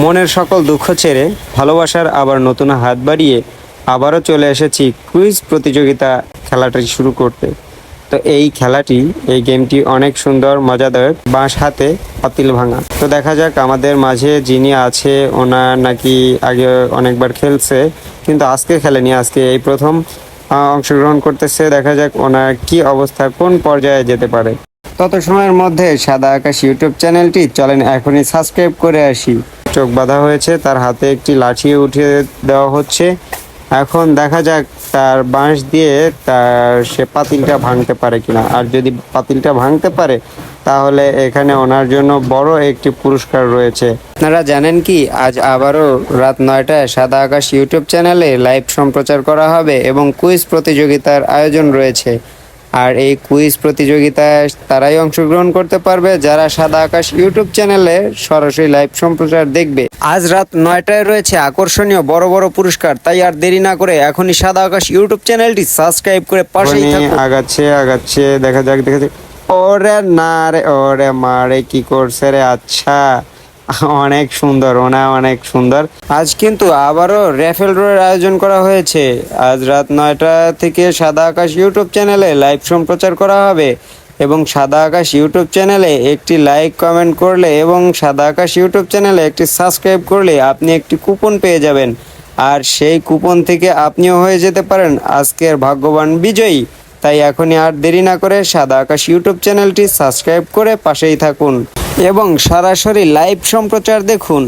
মনের সকল দুঃখ ছেড়ে ভালোবাসার আবার নতুন হাত বাড়িয়ে আবারও চলে এসেছি কুইজ প্রতিযোগিতা খেলাটি শুরু করতে। তো এই খেলাটি, এই গেমটি অনেক সুন্দর, মজাদায়ক, বাঁশ হাতে, পাতিল ভাঙা। তো দেখা যাক আমাদের মাঝে যিনি আছে, ওনার নাকি আগে অনেকবার খেলছে, কিন্তু আজকে খেলেনি, আজকে এই প্রথম অংশগ্রহণ করতেছে। দেখা যাক ওনার কি অবস্থা, কোন পর্যায়ে যেতে পারে। তত সময়ের মধ্যে সাদা আকাশ ইউটিউব চ্যানেলটি চলেন, এখনই সাবস্ক্রাইব করে আসি। চোখ বাঁধা হয়েছে, তার হাতে একটি লাঠি উঠিয়ে দেওয়া হচ্ছে। এখন দেখা যাক তার বাঁশ দিয়ে তার সে পাতিলটা ভাঙতে পারে কিনা। আর যদি পাতিলটা ভাঙতে পারে, তাহলে এখানে ওনার জন্য বড় একটি পুরস্কার রয়েছে। আপনারা জানেন কি, আজ আবারও রাত নয়টায় সাদা আকাশ ইউটিউব চ্যানেলে লাইভ সম্প্রচার করা হবে এবং কুইজ প্রতিযোগিতার আয়োজন রয়েছে। আর এই কুইজ প্রতিযোগিতায় তারাই অংশগ্রহণ করতে পারবে যারা সাদা আকাশ ইউটিউব চ্যানেলে সরাসরি লাইভ সম্প্রচার দেখবে। আজ রাত নয়টায় রয়েছে আকর্ষণীয় বড় বড় পুরস্কার তাই আর দেরি না করে এখনই সাদা আকাশ ইউটিউব চ্যানেলটি সাবস্ক্রাইব করে পাশেই থাকুন। আগাচ্ছে আগাচ্ছে দেখা যাক দেখা যাক। ওরে না রে ওরে মারে কি করছে রে আচ্ছা। অনেক সুন্দর, ওনা অনেক সুন্দর। আজ কিন্তু আবারও র্যাফেল ড্রয়ের আয়োজন করা হয়েছে। আজ রাত নয়টা থেকে সাদা আকাশ ইউটিউব চ্যানেলে লাইভ সম্প্রচার করা হবে এবং সাদা আকাশ ইউটিউব চ্যানেলে একটি লাইক, কমেন্ট করলে এবং সাদা আকাশ ইউটিউব চ্যানেলে একটি সাবস্ক্রাইব করলে আপনি একটি কুপন পেয়ে যাবেন। আর সেই কুপন থেকে আপনিও হয়ে যেতে পারেন। আজকের ভাগ্যবান বিজয়ী। তাই এখনই আর দেরি না করে সাদা আকাশ ইউটিউব চ্যানেলটি সাবস্ক্রাইব করে পাশেই থাকুন। এবং সরাসরি লাইভ সম্প্রচার দেখুন।